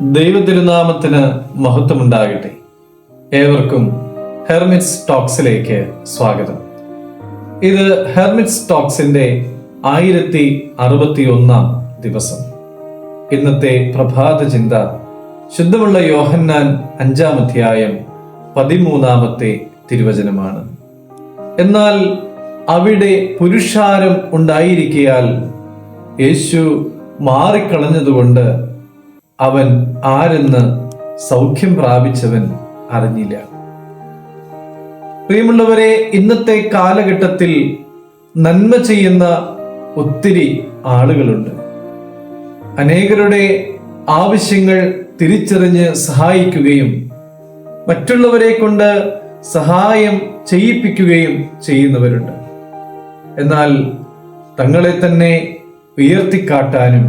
ദൈവതിരുനാമത്തിന് മഹത്വമുണ്ടാകട്ടെ. ഏവർക്കും ഹെർമിറ്റ്സ് ടോക്സിലേക്ക് സ്വാഗതം. ഇത് ഹെർമിറ്റ്സ് ടോക്സിന്റെ ആയിരത്തി അറുപത്തി ഒന്നാം ദിവസം. ഇന്നത്തെ പ്രഭാത ചിന്ത ശുദ്ധമുള്ള യോഹന്നാൻ അഞ്ചാം അധ്യായം പതിമൂന്നാമത്തെ തിരുവചനമാണ്. എന്നാൽ അവിടെ പുരുഷാരം ഉണ്ടായിരിക്കയാൽ യേശു മാറിക്കളഞ്ഞതുകൊണ്ട് അവൻ ആരെന്ന് സൗഖ്യം പ്രാപിച്ചവൻ അറിഞ്ഞില്ല. പ്രിയമുള്ളവരെ ഇന്നത്തെ കാലഘട്ടത്തിൽ നന്മ ചെയ്യുന്ന ഒത്തിരി ആളുകളുണ്ട്. അനേകരുടെ ആവശ്യങ്ങൾ തിരിച്ചറിഞ്ഞ് സഹായിക്കുകയും മറ്റുള്ളവരെ കൊണ്ട് സഹായം ചെയ്യിപ്പിക്കുകയും ചെയ്യുന്നവരുണ്ട്. എന്നാൽ തങ്ങളെ തന്നെ ഉയർത്തിക്കാട്ടാനും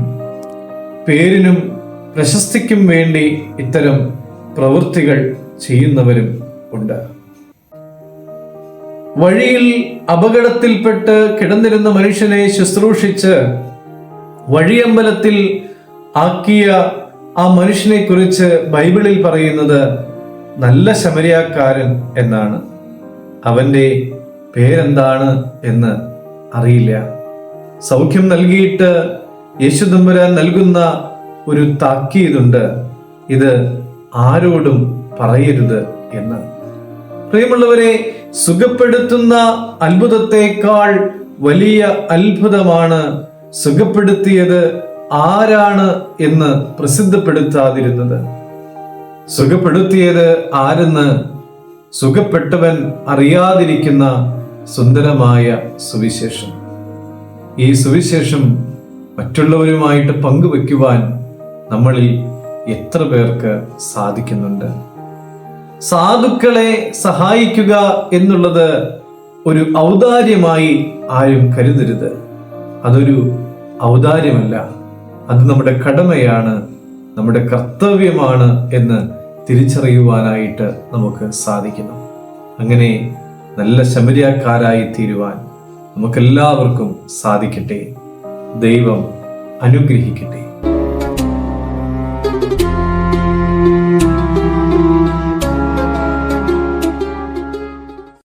പേരിനും പ്രശസ്തിക്കും വേണ്ടി ഇത്തരം പ്രവൃത്തികൾ ചെയ്യുന്നവരും ഉണ്ട്. വഴിയിൽ അപകടത്തിൽപ്പെട്ട് കിടന്നിരുന്ന മനുഷ്യനെ ശുശ്രൂഷിച്ച് വഴിയമ്പലത്തിൽ ആക്കിയ ആ മനുഷ്യനെ കുറിച്ച് ബൈബിളിൽ പറയുന്നത് നല്ല ശമരിയാക്കാരൻ എന്നാണ്. അവന്റെ പേരെന്താണ് എന്ന് അറിയില്ല. സൗഖ്യം നൽകിയിട്ട് യേശുദമ്പുരാൻ നൽകുന്ന ഒരു താക്കീതുണ്ട്. ഇത് ആരോടും പറയരുത് എന്ന്. പ്രിയമുള്ളവരെ സുഖപ്പെടുത്തുന്ന അത്ഭുതത്തെക്കാൾ വലിയ അത്ഭുതമാണ് സുഖപ്പെടുത്തിയത് ആരാണ് എന്ന് പ്രസിദ്ധപ്പെടുത്താതിരുന്നത്. സുഖപ്പെടുത്തിയത് ആരെന്ന് സുഖപ്പെട്ടവൻ അറിയാതിരിക്കുന്ന സുന്ദരമായ സുവിശേഷം. ഈ സുവിശേഷം മറ്റുള്ളവരുമായിട്ട് പങ്കുവെക്കുവാൻ നമ്മളിൽ എത്ര പേർക്ക് സാധിക്കുന്നുണ്ട്? സാധുക്കളെ സഹായിക്കുക എന്നുള്ളത് ഒരു ഔദാര്യമായി ആരും കരുതരുത്. അതൊരു ഔദാര്യമല്ല. അത് നമ്മുടെ കടമയാണ് നമ്മുടെ കർത്തവ്യമാണ് എന്ന് തിരിച്ചറിയുവാനായിട്ട് നമുക്ക് സാധിക്കുന്നു. അങ്ങനെ നല്ല ശമരിയാക്കാരായി തീരുവാൻ നമുക്കെല്ലാവർക്കും സാധിക്കട്ടെ. ദൈവം അനുഗ്രഹിക്കട്ടെ.